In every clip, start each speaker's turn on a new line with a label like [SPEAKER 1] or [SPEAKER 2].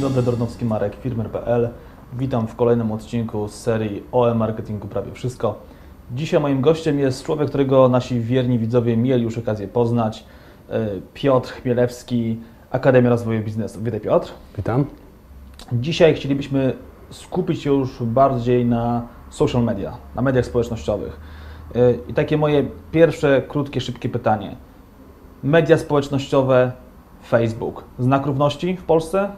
[SPEAKER 1] Dzień dobry, Dornowski Marek, firmer.pl. Witam w kolejnym odcinku z serii OE Marketingu Prawie Wszystko. Dzisiaj moim gościem jest człowiek, którego nasi wierni widzowie mieli już okazję poznać. e, Piotr Chmielewski, Akademia Rozwoju Biznesu. Witaj Piotr.
[SPEAKER 2] Witam.
[SPEAKER 1] Dzisiaj chcielibyśmy skupić się już bardziej na social media, na mediach społecznościowych. E, I takie moje pierwsze, krótkie, szybkie pytanie. Media społecznościowe, Facebook. Znak równości w Polsce?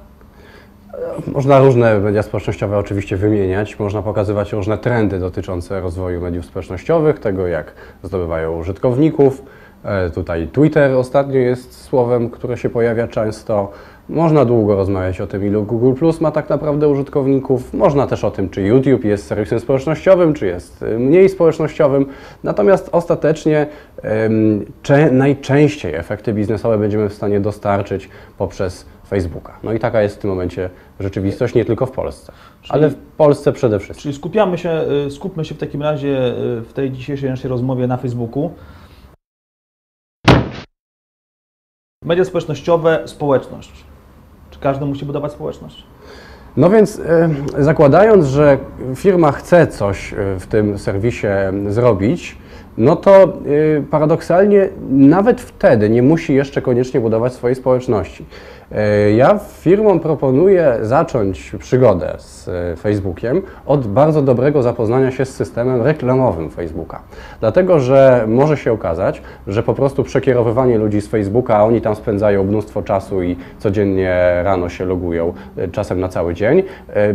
[SPEAKER 2] Można różne media społecznościowe oczywiście wymieniać, można pokazywać różne trendy dotyczące rozwoju mediów społecznościowych, tego jak zdobywają użytkowników. E, Tutaj Twitter ostatnio jest słowem, które się pojawia często. Można długo rozmawiać o tym, ilu Google Plus ma tak naprawdę użytkowników. Można też o tym, czy YouTube jest serwisem społecznościowym, czy jest y, mniej społecznościowym. Natomiast ostatecznie najczęściej efekty biznesowe będziemy w stanie dostarczyć poprzez Facebooka. No i taka jest w tym momencie rzeczywistość, nie tylko w Polsce, ale w Polsce przede wszystkim.
[SPEAKER 1] Czyli skupiamy się, y, skupmy się w takim razie y, w tej dzisiejszej naszej rozmowie na Facebooku. Media społecznościowe, społeczność. Czy każdy musi budować społeczność?
[SPEAKER 2] No więc e, zakładając, że firma chce coś w tym serwisie zrobić, no to paradoksalnie nawet wtedy nie musi jeszcze koniecznie budować swojej społeczności. E, Ja firmom proponuję zacząć przygodę z e, Facebookiem od bardzo dobrego zapoznania się z systemem reklamowym Facebooka. Dlatego, że może się okazać, że po prostu przekierowywanie ludzi z Facebooka, a oni tam spędzają mnóstwo czasu i codziennie rano się logują, e, czasem na cały dzień,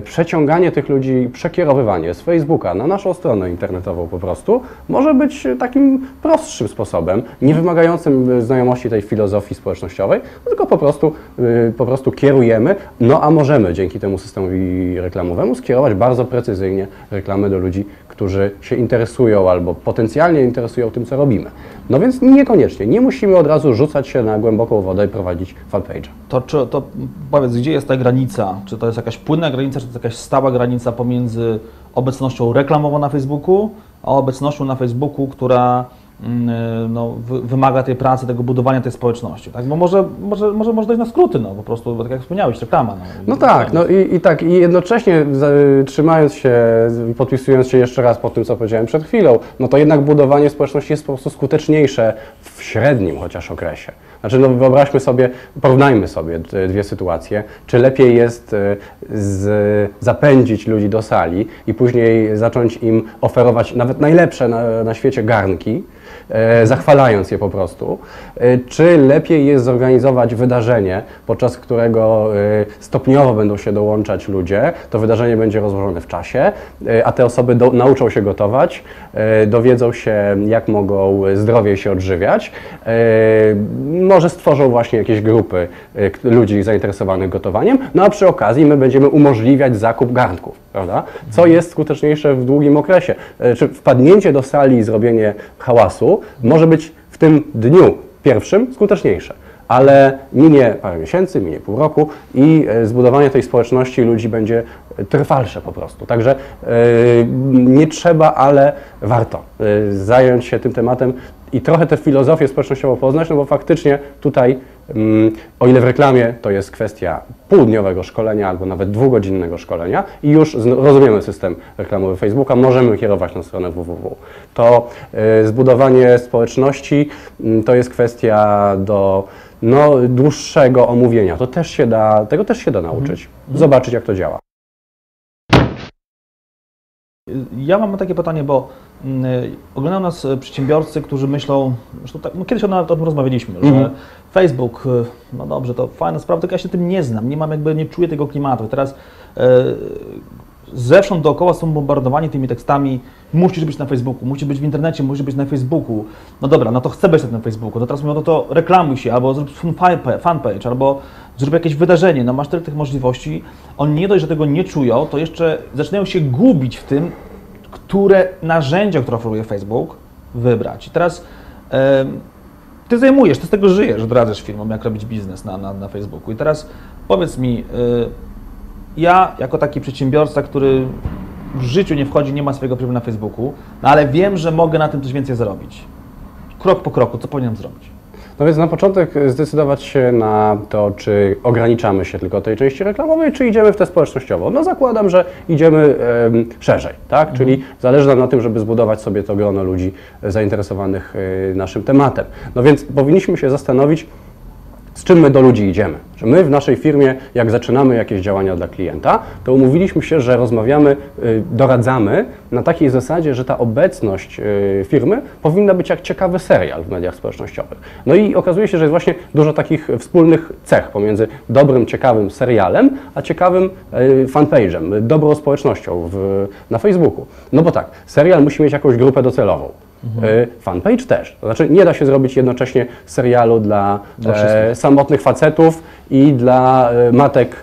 [SPEAKER 2] przeciąganie tych ludzi, przekierowywanie z Facebooka na naszą stronę internetową po prostu może być takim prostszym sposobem, nie wymagającym znajomości tej filozofii społecznościowej, tylko po prostu, po prostu kierujemy, no a możemy dzięki temu systemowi reklamowemu skierować bardzo precyzyjnie reklamy do ludzi, którzy się interesują albo potencjalnie interesują tym, co robimy. No więc niekoniecznie, nie musimy od razu rzucać się na głęboką wodę i prowadzić fanpage'a.
[SPEAKER 1] To, to powiedz, gdzie jest ta granica? Czy to jest jakaś płynna granica, czy to jest jakaś stała granica pomiędzy obecnością reklamową na Facebooku, a obecnością na Facebooku, która no, wy, wymaga tej pracy, tego budowania tej społeczności, tak? Bo może, może, może, może dojść na skróty, no po prostu, bo tak jak wspomniałeś, reklama. No,
[SPEAKER 2] No tak, no i, i tak, i jednocześnie za, trzymając się i podpisując się jeszcze raz po tym, co powiedziałem przed chwilą, no to jednak budowanie społeczności jest po prostu skuteczniejsze w średnim chociaż okresie. Znaczy, no wyobraźmy sobie, porównajmy sobie dwie sytuacje. Czy lepiej jest e, z, zapędzić ludzi do sali i później zacząć im oferować nawet najlepsze na, na świecie garnki, e, zachwalając je po prostu, e, czy lepiej jest zorganizować wydarzenie, podczas którego e, stopniowo będą się dołączać ludzie, to wydarzenie będzie rozłożone w czasie, e, a te osoby do, nauczą się gotować, e, dowiedzą się, jak mogą zdrowiej się odżywiać, e, może stworzą właśnie jakieś grupy e, ludzi zainteresowanych gotowaniem, no a przy okazji my będziemy umożliwiać zakup garnków, prawda? Co jest skuteczniejsze w długim okresie? E, Czy wpadnięcie do sali i zrobienie hałasu może być w tym dniu pierwszym skuteczniejsze. Ale minie parę miesięcy, minie pół roku i e, zbudowanie tej społeczności ludzi będzie trwalsze po prostu. Także e, nie trzeba, ale warto e, zająć się tym tematem i trochę tę filozofię społecznościową poznać, no bo faktycznie tutaj, mm, o ile w reklamie to jest kwestia półdniowego szkolenia albo nawet dwugodzinnego szkolenia i już rozumiemy system reklamowy Facebooka, możemy kierować na stronę www. To y, zbudowanie społeczności mm, to jest kwestia do no, dłuższego omówienia. To też się da, tego też się da nauczyć. Zobaczyć, jak to działa.
[SPEAKER 1] Ja mam takie pytanie, bo mm, oglądają nas e, przedsiębiorcy, którzy myślą, zresztą tak, no kiedyś o tym rozmawialiśmy, że Facebook, e, no dobrze, to fajna sprawa, tylko ja się tym nie znam, nie mam jakby, nie czuję tego klimatu. Teraz zewsząd dookoła są bombardowani tymi tekstami, musisz być na Facebooku, musisz być w internecie, musisz być na Facebooku. No dobra, no to chcę być na tym Facebooku, to teraz mówią, no to reklamuj się, albo zrób fanpa- fanpage, albo zrób jakieś wydarzenie, no masz tyle tych możliwości. Oni nie dość, że tego nie czują, to jeszcze zaczynają się gubić w tym, które narzędzia, które oferuje Facebook, wybrać. I teraz em, ty zajmujesz, ty z tego żyjesz, doradzasz firmom, jak robić biznes na, na, na Facebooku. I teraz powiedz mi, y, ja jako taki przedsiębiorca, który w życiu nie wchodzi, nie ma swojego profilu na Facebooku, no ale wiem, że mogę na tym coś więcej zarobić. Krok po kroku, co powinienem zrobić?
[SPEAKER 2] No więc na początek zdecydować się na to, czy ograniczamy się tylko tej części reklamowej, czy idziemy w tę społecznościową. No zakładam, że idziemy em, szerzej, tak? Czyli zależy nam na tym, żeby zbudować sobie to grono ludzi zainteresowanych e, naszym tematem. No więc powinniśmy się zastanowić, z czym my do ludzi idziemy. Że my w naszej firmie, jak zaczynamy jakieś działania dla klienta, to umówiliśmy się, że rozmawiamy, y, doradzamy na takiej zasadzie, że ta obecność y, firmy powinna być jak ciekawy serial w mediach społecznościowych. No i okazuje się, że jest właśnie dużo takich wspólnych cech pomiędzy dobrym, ciekawym serialem, a ciekawym y, fanpage'em, dobrą społecznością w, na Facebooku. No bo tak, serial musi mieć jakąś grupę docelową. Y, Fanpage też. To znaczy nie da się zrobić jednocześnie serialu dla,
[SPEAKER 1] Dla
[SPEAKER 2] e, samotnych facetów i dla e, matek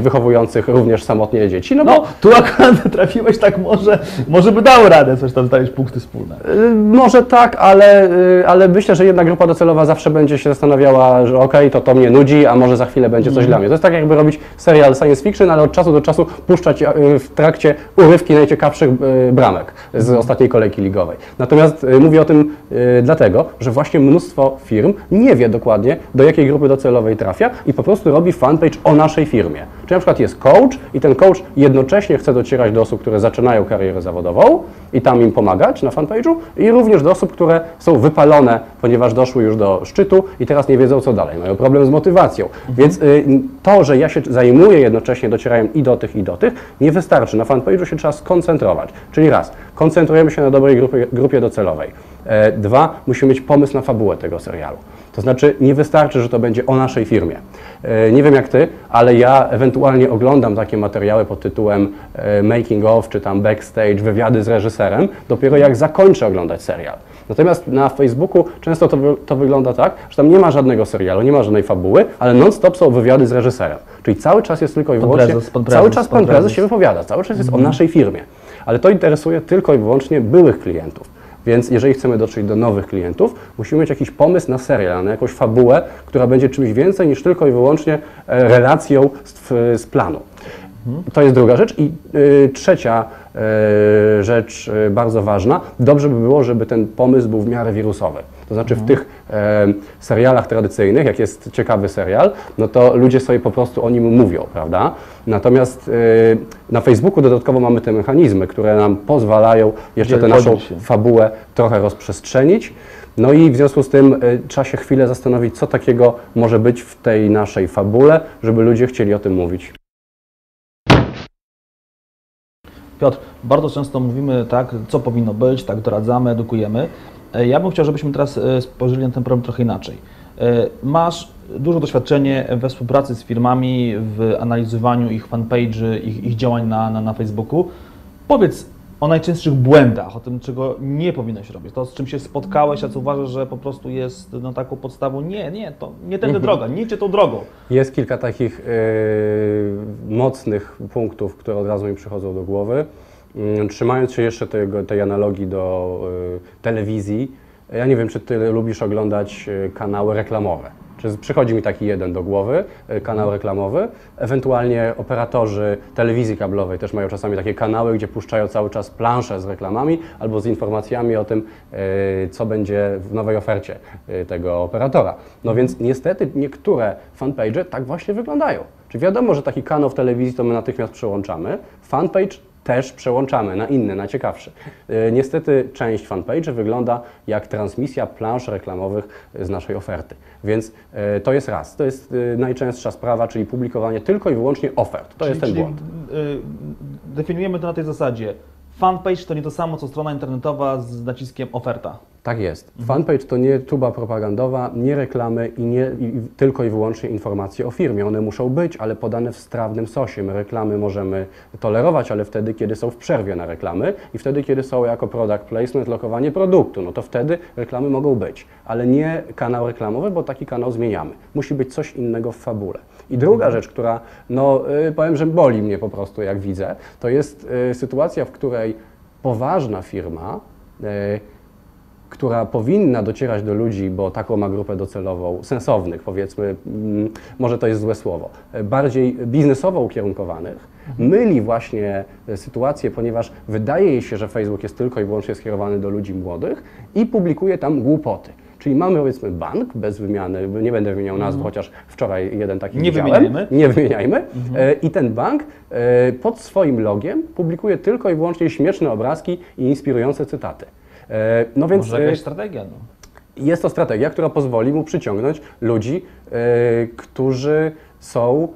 [SPEAKER 2] wychowujących również samotnie dzieci. No, bo
[SPEAKER 1] No, tu akurat trafiłeś tak może, może by dało radę coś tam znaleźć punkty wspólne.
[SPEAKER 2] y, może tak, ale, y, ale myślę, że jedna grupa docelowa zawsze będzie się zastanawiała, że okej, to to mnie nudzi, a może za chwilę będzie coś dla mnie. To jest tak jakby robić serial science fiction, ale od czasu do czasu puszczać w trakcie urywki najciekawszych bramek z ostatniej kolejki ligowej. Natomiast mówię o tym dlatego, że właśnie mnóstwo firm nie wie dokładnie, do jakiej grupy docelowej trafia i po prostu robi fanpage o naszej firmie. Czyli na przykład jest coach i ten coach jednocześnie chce docierać do osób, które zaczynają karierę zawodową i tam im pomagać na fanpage'u i również do osób, które są wypalone, ponieważ doszły już do szczytu i teraz nie wiedzą co dalej, mają problem z motywacją. Więc y, to, że ja się zajmuję jednocześnie docieraniem i do tych i do tych, nie wystarczy. Na fanpage'u się trzeba skoncentrować. Czyli raz, koncentrujemy się na dobrej grupie, grupie docelowej. E, dwa, musimy mieć pomysł na fabułę tego serialu. To znaczy nie wystarczy, że to będzie o naszej firmie. E, Nie wiem jak ty, ale ja ewentualnie oglądam takie materiały pod tytułem e, making of, czy tam backstage, wywiady z reżyserem, dopiero jak zakończę oglądać serial. Natomiast na Facebooku często to, to wygląda tak, że tam nie ma żadnego serialu, nie ma żadnej fabuły, ale non-stop są wywiady z reżyserem. Czyli cały czas jest tylko i wyłącznie,
[SPEAKER 1] prezes, pan
[SPEAKER 2] cały
[SPEAKER 1] prezes,
[SPEAKER 2] czas pan prezes
[SPEAKER 1] prezes.
[SPEAKER 2] się wypowiada, cały czas jest o naszej firmie. Ale to interesuje tylko i wyłącznie byłych klientów. Więc jeżeli chcemy dotrzeć do nowych klientów, musimy mieć jakiś pomysł na serial, na jakąś fabułę, która będzie czymś więcej niż tylko i wyłącznie e, relacją z, z planu. To jest druga rzecz. I y, trzecia rzecz y, bardzo ważna, dobrze by było, żeby ten pomysł był w miarę wirusowy. To znaczy w tych e, serialach tradycyjnych, jak jest ciekawy serial, no to ludzie sobie po prostu o nim mówią, prawda? Natomiast y, na Facebooku dodatkowo mamy te mechanizmy, które nam pozwalają jeszcze tę naszą fabułę trochę rozprzestrzenić. No i w związku z tym y, trzeba się chwilę zastanowić, co takiego może być w tej naszej fabule, żeby ludzie chcieli o tym mówić.
[SPEAKER 1] Piotr, bardzo często mówimy tak, co powinno być, tak doradzamy, edukujemy. E, Ja bym chciał, żebyśmy teraz e, spojrzeli na ten problem trochę inaczej. E, Masz duże doświadczenie we współpracy z firmami, w analizowaniu ich fanpage'y, ich, ich działań na, na, na Facebooku. Powiedz o najczęstszych błędach, o tym, czego nie powinieneś robić. To, z czym się spotkałeś, a co uważasz, że po prostu jest no, taką podstawą. Nie, nie, to nie tędy droga, nie idźcie tą drogą.
[SPEAKER 2] Jest kilka takich e, mocnych punktów, które od razu mi przychodzą do głowy. Mm, Trzymając się jeszcze tego, tej analogii do e, telewizji, ja nie wiem, czy Ty lubisz oglądać e, kanały reklamowe. Czy przychodzi mi taki jeden do głowy, e, kanał reklamowy. Ewentualnie operatorzy telewizji kablowej też mają czasami takie kanały, gdzie puszczają cały czas plansze z reklamami albo z informacjami o tym, e, co będzie w nowej ofercie e, tego operatora. No więc niestety niektóre fanpage tak właśnie wyglądają. Czy wiadomo, że taki kanał w telewizji to my natychmiast przełączamy. Fanpage też przełączamy na inny, na ciekawszy. E, Niestety część fanpage wygląda jak transmisja plansz reklamowych z naszej oferty. Więc e, to jest raz. To jest e, najczęstsza sprawa, czyli publikowanie tylko i wyłącznie ofert. To jest ten
[SPEAKER 1] czyli,
[SPEAKER 2] błąd.
[SPEAKER 1] definiujemy to na tej zasadzie. Fanpage to nie to samo, co strona internetowa z naciskiem oferta.
[SPEAKER 2] Tak jest. Fanpage to nie tuba propagandowa, nie reklamy i nie i tylko i wyłącznie informacje o firmie. One muszą być, ale podane w strawnym sosie. My reklamy możemy tolerować, ale wtedy, kiedy są w przerwie na reklamy i wtedy, kiedy są jako product placement, lokowanie produktu, no to wtedy reklamy mogą być, ale nie kanał reklamowy, bo taki kanał zmieniamy. Musi być coś innego w fabule. I druga rzecz, która, no y, powiem, że boli mnie po prostu, jak widzę, to jest y, sytuacja, w której poważna firma y, która powinna docierać do ludzi, bo taką ma grupę docelową, sensownych powiedzmy, mm, może to jest złe słowo, bardziej biznesowo ukierunkowanych, myli właśnie e, sytuację, ponieważ wydaje jej się, że Facebook jest tylko i wyłącznie skierowany do ludzi młodych i publikuje tam głupoty. Czyli mamy powiedzmy bank bez wymiany, nie będę wymieniał nazw, chociaż wczoraj jeden taki
[SPEAKER 1] Mhm. Nie
[SPEAKER 2] widziałem.
[SPEAKER 1] wymieniajmy. Mhm.
[SPEAKER 2] Nie wymieniajmy. E, I ten bank e, pod swoim logiem publikuje tylko i wyłącznie śmieszne obrazki i inspirujące cytaty. E, No więc
[SPEAKER 1] Może
[SPEAKER 2] e,
[SPEAKER 1] jakaś strategia, no.
[SPEAKER 2] jest to strategia, która pozwoli mu przyciągnąć ludzi, e, którzy są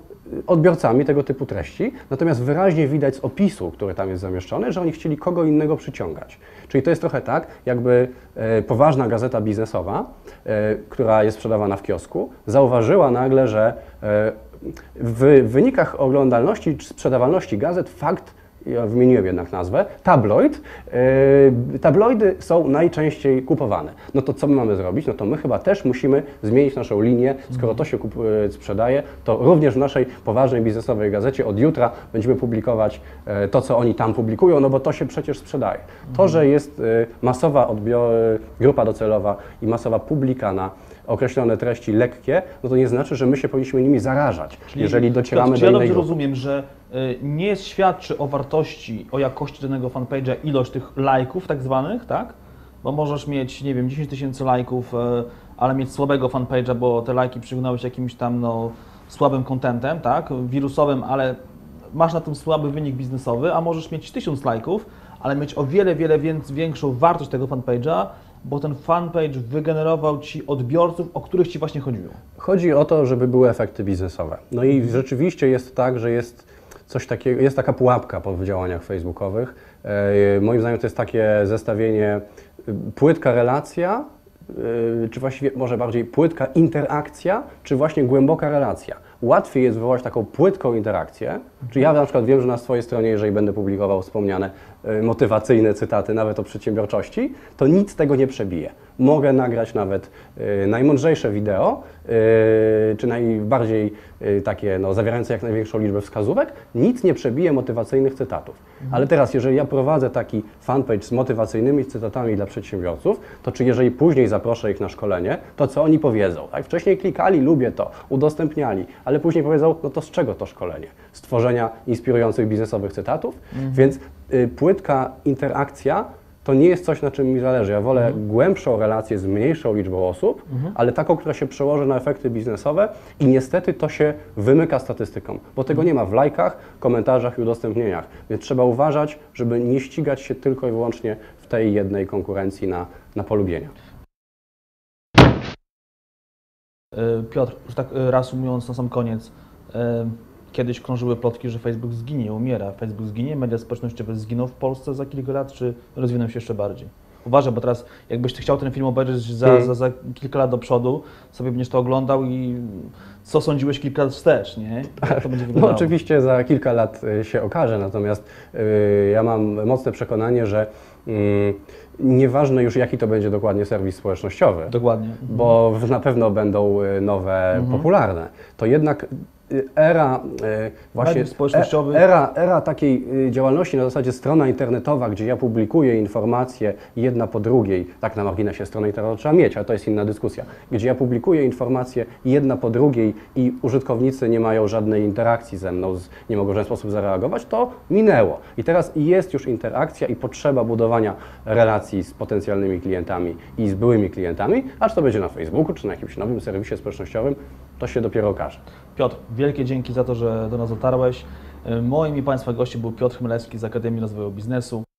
[SPEAKER 2] odbiorcami tego typu treści, natomiast wyraźnie widać z opisu, który tam jest zamieszczony, że oni chcieli kogo innego przyciągać. Czyli to jest trochę tak, jakby e, poważna gazeta biznesowa, e, która jest sprzedawana w kiosku, zauważyła nagle, że e, w wynikach oglądalności czy sprzedawalności gazet fakt ja wymieniłem jednak nazwę, tabloid. Yy, tabloidy są najczęściej kupowane. No to co my mamy zrobić? No to my chyba też musimy zmienić naszą linię. Skoro to się yy, sprzedaje, to również w naszej poważnej biznesowej gazecie od jutra będziemy publikować yy, to, co oni tam publikują, no bo to się przecież sprzedaje. To, że jest masowa grupa docelowa i masowa publika na określone treści lekkie, no to nie znaczy, że my się powinniśmy nimi zarażać, jeżeli docieramy
[SPEAKER 1] Piotr,
[SPEAKER 2] do
[SPEAKER 1] ja
[SPEAKER 2] innej
[SPEAKER 1] dobrze
[SPEAKER 2] grupy.
[SPEAKER 1] rozumiem, że y, nie świadczy o wartości, o jakości danego fanpage'a ilość tych lajków tak zwanych, tak? Bo możesz mieć, nie wiem, 10 tysięcy lajków, y, ale mieć słabego fanpage'a, bo te lajki przygnąłeś jakimś tam no, słabym contentem, tak? Wirusowym, ale masz na tym słaby wynik biznesowy, a możesz mieć 1000 lajków, ale mieć o wiele, wiele większą wartość tego fanpage'a, bo ten fanpage wygenerował Ci odbiorców, o których Ci właśnie chodziło.
[SPEAKER 2] Chodzi o to, żeby były efekty biznesowe. No i rzeczywiście jest tak, że jest coś takiego, jest taka pułapka po działaniach facebookowych. E, moim zdaniem to jest takie zestawienie y, płytka relacja, y, czy właściwie może bardziej płytka interakcja, czy właśnie głęboka relacja. Łatwiej jest wywołać taką płytką interakcję. Czy ja na przykład wiem, że na swojej stronie, jeżeli będę publikował wspomniane motywacyjne cytaty, nawet o przedsiębiorczości, to nic tego nie przebije. Mogę nagrać nawet y, najmądrzejsze wideo, y, czy najbardziej takie no, zawierające jak największą liczbę wskazówek, nic nie przebije motywacyjnych cytatów. Ale teraz, jeżeli ja prowadzę taki fanpage z motywacyjnymi cytatami dla przedsiębiorców, to czy jeżeli później zaproszę ich na szkolenie, to co oni powiedzą? Tak? Wcześniej klikali, lubię to, udostępniali, ale później powiedzą, no to z czego to szkolenie? Z tworzenia inspirujących biznesowych cytatów? Więc y, płytka interakcja to nie jest coś, na czym mi zależy. Ja wolę głębszą relację z mniejszą liczbą osób, ale taką, która się przełoży na efekty biznesowe i niestety to się wymyka statystykom, bo tego nie ma w lajkach, komentarzach i udostępnieniach. Więc trzeba uważać, żeby nie ścigać się tylko i wyłącznie w tej jednej konkurencji na, na polubienia.
[SPEAKER 1] Y, Piotr, już tak y, reasumując na sam koniec, y, kiedyś krążyły plotki, że Facebook zginie, umiera. Facebook zginie, media społecznościowe zginą w Polsce za kilka lat, czy rozwiną się jeszcze bardziej? Uważaj, bo teraz jakbyś chciał ten film obejrzeć za,
[SPEAKER 2] Hmm.
[SPEAKER 1] za, za kilka lat do przodu, sobie będziesz to oglądał i co sądziłeś kilka lat wstecz, nie? Jak to będzie
[SPEAKER 2] No
[SPEAKER 1] wyglądało?
[SPEAKER 2] oczywiście za kilka lat y, się okaże, natomiast y, ja mam mocne przekonanie, że nieważne już jaki to będzie dokładnie serwis społecznościowy,
[SPEAKER 1] Dokładnie.
[SPEAKER 2] bo na pewno będą y, nowe,
[SPEAKER 1] Mhm.
[SPEAKER 2] popularne, to jednak y, era y, właśnie
[SPEAKER 1] społecznościowych.
[SPEAKER 2] e- era, era takiej działalności na zasadzie strona internetowa, gdzie ja publikuję informacje jedna po drugiej, tak na marginesie strony internetowej trzeba mieć, ale to jest inna dyskusja, gdzie ja publikuję informacje jedna po drugiej i użytkownicy nie mają żadnej interakcji ze mną, nie mogą w żaden sposób zareagować, to minęło. I teraz jest już interakcja i potrzeba budowania relacji z potencjalnymi klientami i z byłymi klientami, a czy to będzie na Facebooku, czy na jakimś nowym serwisie społecznościowym, to się dopiero okaże.
[SPEAKER 1] Piotr, wielkie dzięki za to, że do nas dotarłeś. Y, Moim i Państwa gościem był Piotr Chmielewski z Akademii Rozwoju Biznesu.